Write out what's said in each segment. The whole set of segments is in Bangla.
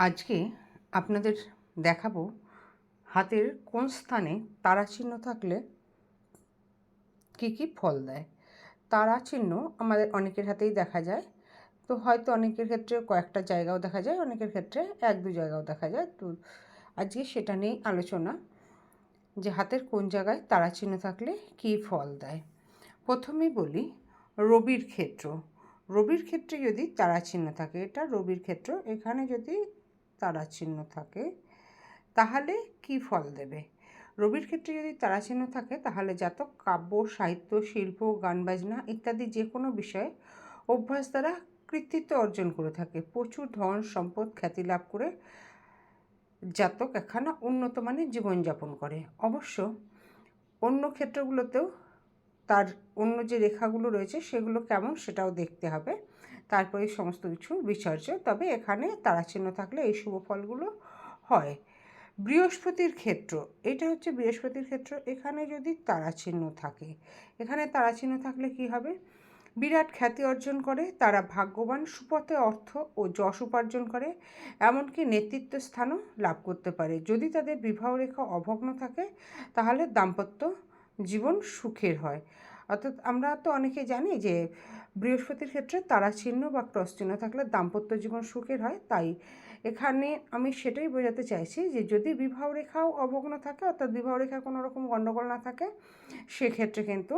আজকে আপনাদের দেখাবো হাতের কোন স্থানে তারা চিহ্ন থাকলে কী কী ফল দেয়। তারা চিহ্ন আমাদের অনেকের হাতেই দেখা যায়। তো হয়তো অনেকের ক্ষেত্রে কয়েকটা জায়গাও দেখা যায়, অনেকের ক্ষেত্রে এক দু জায়গাও দেখা যায়। তো আজকে সেটা নিয়েই আলোচনা যে হাতের কোন জায়গায় তারা চিহ্ন থাকলে কী ফল দেয়। প্রথমেই বলি রবির ক্ষেত্র। রবির ক্ষেত্রে যদি তারা চিহ্ন থাকে, এটা রবির ক্ষেত্র। এখানে যদি তারা চিহ্ন থাকে, তাহলে কি ফল দেবে? রবির ক্ষেত্রে যদি তারা চিহ্ন থাকে, তাহলে জাতক, কাব্য, সাহিত্য, শিল্প, গান বাজনা ইত্যাদি যে কোনো বিষয়ে অভ্যাস দ্বারা কৃতিত্ব অর্জন করে থাকে। প্রচুর ধন, সম্পদ, খ্যাতি লাভ করে জাতক একখানা উন্নত মানের জীবনযাপন করে। অবশ্য অন্য ক্ষেত্রগুলোতেও তার, অন্য যে রেখাগুলো রয়েছে সেগুলো কেমন সেটাও দেখতে হবে। তারপরে সমস্ত কিছু বিচার্য তবে এখানে তারাচিহ্ন থাকলে এই শুভ ফলগুলো হয়। বৃহস্পতির ক্ষেত্র, এটা হচ্ছে বৃহস্পতির ক্ষেত্র। এখানে যদি তারাচিহ্ন থাকে, এখানে তারাচিহ্ন থাকলে কি হবে? বিরাট খ্যাতি অর্জন করে, তারা ভাগ্যবান, সুপথে অর্থ ও যশ উপার্জন করে, এমনকি নেতৃত্ব স্থানও লাভ করতে পারে। যদি তাদের বিবাহ রেখা অভগ্ন থাকে, তাহলে দাম্পত্য জীবন সুখের হয়। অর্থাৎ আমরা তো অনেকে জানি যে বৃহস্পতির ক্ষেত্রে তারা চিহ্ন বা ক্রস চিহ্ন থাকলে দাম্পত্য জীবন সুখের হয়। তাই এখানে আমি সেটাই বোঝাতে চাইছি যে যদি বিবাহ রেখাও অবগ্ন থাকে, অর্থাৎ বিবাহ রেখা কোনো রকম গণ্ডগোল না থাকে, সেক্ষেত্রে কিন্তু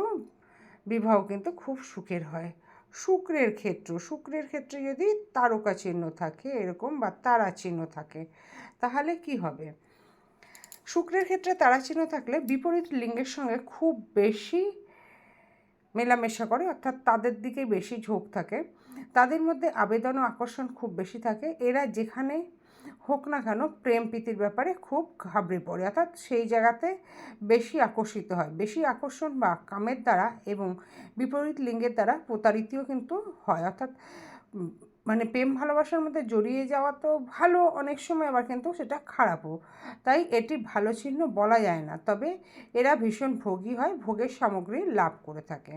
বিবাহ কিন্তু খুব সুখের হয়। শুক্রের ক্ষেত্র, শুক্রের ক্ষেত্রে যদি তারকা চিহ্ন থাকে এরকম বা তারা চিহ্ন থাকে, তাহলে কি হবে? শুক্রের ক্ষেত্রে তারা চিহ্ন থাকলে বিপরীত লিঙ্গের সঙ্গে খুব বেশি মেলামেশা করে, অর্থাৎ তাদের দিকেই বেশি ঝোঁক থাকে। তাদের মধ্যে আবেদন ও আকর্ষণ খুব বেশি থাকে। এরা যেখানে হোক না কেন প্রেম প্রীতির ব্যাপারে খুব ঘাবড়ে পড়ে, অর্থাৎ সেই জায়গাতে বেশি আকর্ষিত হয়। বেশি আকর্ষণ বা কামের দ্বারা এবং বিপরীত লিঙ্গের দ্বারা প্রতারিতও কিন্তু হয়, অর্থাৎ মানে প্রেম ভালোবাসার মধ্যে জড়িয়ে যাওয়া তো ভালো অনেক সময়, আবার কিন্তু সেটা খারাপও। তাই এটি ভালো চিহ্ন বলা যায় না, তবে এরা ভীষণ ভোগী হয়, ভোগের সামগ্রী লাভ করে থাকে।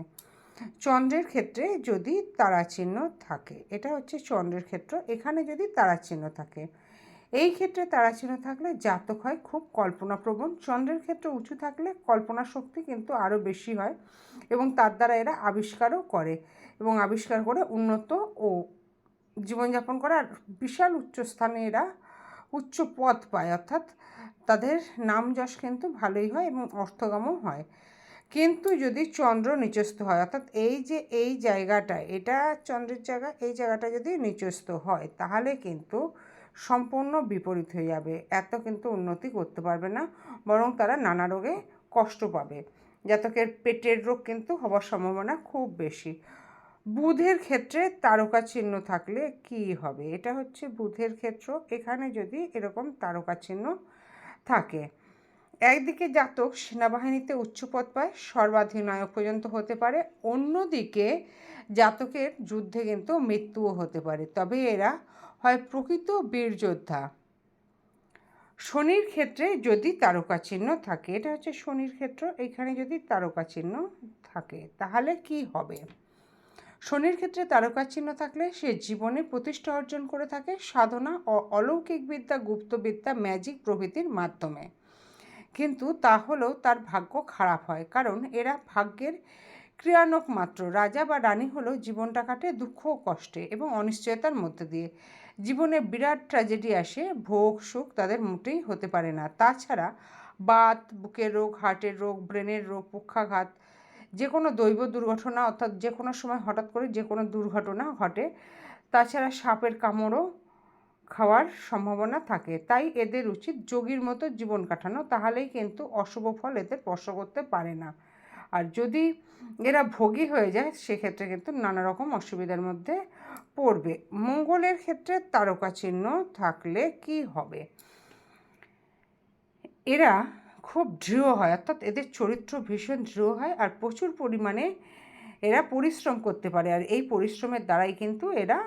চন্দ্রের ক্ষেত্রে যদি তারা চিহ্ন থাকে, এটা হচ্ছে চন্দ্রের ক্ষেত্র, এখানে যদি তারা চিহ্ন থাকে। এই ক্ষেত্রে তারা চিহ্ন থাকলে জাতক হয় খুব কল্পনাপ্রবণ, চন্দ্রের ক্ষেত্রে উঁচু থাকলে কল্পনা শক্তি কিন্তু আরও বেশি হয় এবং তার দ্বারা এরা আবিষ্কারও করে এবং আবিষ্কার করে উন্নত ও জীবনযাপন করার বিশাল উচ্চস্থানে এরা উচ্চ পদ পায়, অর্থাৎ তাদের নাম যশ কিন্তু ভালোই হয় এবং অর্থগমও হয়। কিন্তু যদি চন্দ্র নিচস্থ হয়, অর্থাৎ এই যে এই জায়গাটা, এটা চন্দ্রের জায়গা, এই জায়গাটা যদি নিচস্থ হয়, তাহলে কিন্তু সম্পূর্ণ বিপরীত হয়ে যাবে। এত কিন্তু উন্নতি করতে পারবে না, বরং তারা নানা রোগে কষ্ট পাবে। জাতকের পেটের রোগ কিন্তু হওয়ার সম্ভাবনা খুব বেশি। বুধের ক্ষেত্রে তারকা চিহ্ন থাকলে কি হবে? এটা হচ্ছে বুধের ক্ষেত্র। এখানে যদি এরকম তারকা চিহ্ন থাকে। একদিকে জাতক সেনাবাহিনীতে উচ্চ উচ্চপদ পায়, সর্বাধিনায়ক পর্যন্ত হতে পারে। অন্যদিকে জাতকের যুদ্ধে কিন্তু মৃত্যুও হতে পারে। তবে এরা হয় প্রকৃত বীর যোদ্ধা। শনির ক্ষেত্রে যদি তারকা চিহ্ন থাকে, এটা হচ্ছে শনির ক্ষেত্র। এখানে যদি তারকা চিহ্ন থাকে, তাহলে কি হবে? শনির ক্ষেত্রে তারকা চিহ্ন থাকলে সে জীবনে প্রতিষ্ঠা অর্জন করে থাকে সাধনা ও অলৌকিক বিদ্যা গুপ্তবিদ্যা ম্যাজিক প্রভৃতির মাধ্যমে। কিন্তু তা হলেও তার ভাগ্য খারাপ হয়, কারণ এরা ভাগ্যের ক্রিয়ানক মাত্র। রাজা বা রানী হলেও জীবনটা কাটে দুঃখ ও কষ্টে এবং অনিশ্চয়তার মধ্যে দিয়ে। জীবনে বিরাট ট্র্যাজেডি আসে, ভোগ, সুখ তাদের মোটেই হতে পারে না। তাছাড়া বাত, বুকের রোগ হার্টের রোগ ব্রেনের রোগ, পক্ষাঘাত যে কোনো দৈব দুর্ঘটনা অর্থাৎ যে কোনো সময় হঠাৎ করে যে কোনো দুর্ঘটনা ঘটে, তাছাড়া সাপের কামড়ও খাওয়ার সম্ভাবনা থাকে। তাই এদের উচিত যোগীর মতো জীবন কাটানো, তাহলেই কিন্তু অশুভ ফল এদের স্পর্শ করতে পারে না। আর যদি এরা ভোগী হয়ে যায়, সেক্ষেত্রে কিন্তু নানা রকম অসুবিধার মধ্যে পড়বে। মঙ্গলের ক্ষেত্রে তারকা চিহ্ন থাকলে কি হবে? এরা খুব দৃঢ় হয়, অর্থাৎ এদের চরিত্র ভীষণ দৃঢ় হয় আর প্রচুর পরিমাণে এরা পরিশ্রম করতে পারে। আর এই পরিশ্রমের দ্বারাই কিন্তু এরা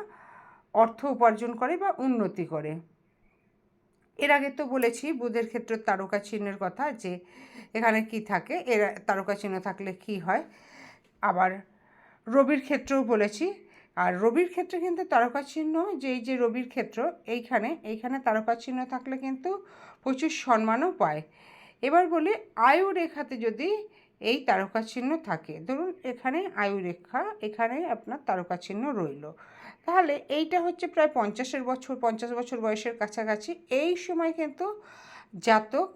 অর্থ উপার্জন করে বা উন্নতি করে। এর আগে তো বলেছি বুধের ক্ষেত্রে তারকা চিহ্নের কথা যে এখানে কি থাকে, এরা তারকা চিহ্ন থাকলে কি হয়? আবার রবির ক্ষেত্রেও বলেছি। আর রবির ক্ষেত্রে কিন্তু তারকা চিহ্ন যে যে রবির ক্ষেত্র, এইখানে এইখানে তারকা চিহ্ন থাকলে কিন্তু প্রচুর সম্মানও পায়। এবার বলি আয়ু রেখাতে যদি এই তারকা চিহ্ন থাকে, ধরুন এখানে আয়ু রেখা এখানে আপনার তারকা চিহ্ন রইল। তাহলে এইটা হচ্ছে প্রায় পঞ্চাশের বছর, পঞ্চাশ বছর বয়সের কাছাকাছি। এই সময় কিন্তু জাতক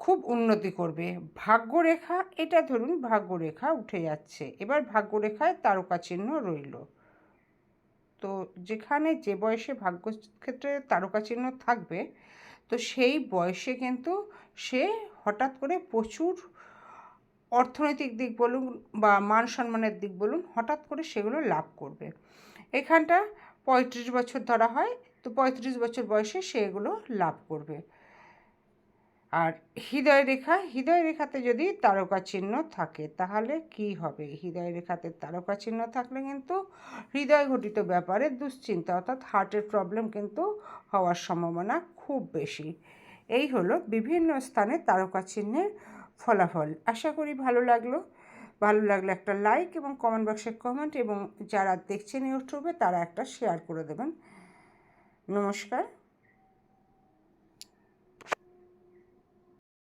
খুব উন্নতি করবে। ভাগ্যরেখা, এটা ধরুন ভাগ্যরেখা উঠে যাচ্ছে। এবার ভাগ্যরেখায় তারকা চিহ্ন রইল। তো যেখানে যে বয়সে ভাগ্য ক্ষেত্রে তারকা চিহ্ন থাকবে তো সেই বয়সে কিন্তু সে হঠাৎ করে প্রচুর অর্থনৈতিক দিক বলুন বা মান সম্মানের দিক বলুন, হঠাৎ করে সেগুলো লাভ করবে। এখানটা পঁয়ত্রিশ বছর ধরা হয়, তো পঁয়ত্রিশ বছর বয়সে সেগুলো লাভ করবে। আর হৃদয় রেখা হৃদয় রেখাতে যদি তারকা চিহ্ন থাকে, তাহলে কি হবে? হৃদয় রেখাতে তারকা চিহ্ন থাকলে কিন্তু হৃদয় ঘটিত ব্যাপারে দুশ্চিন্তা, অর্থাৎ হার্টের প্রবলেম কিন্তু হওয়ার সম্ভাবনা খুব বেশি। এই হলো বিভিন্ন স্থানে তারকা চিহ্নের ফলাফল। আশা করি ভালো লাগল। ভালো লাগলে একটা লাইক এবং কমেন্ট বক্সে কমেন্ট এবং যারা দেখছেন ইউটিউবে, তারা একটা শেয়ার করে দেবেন। নমস্কার।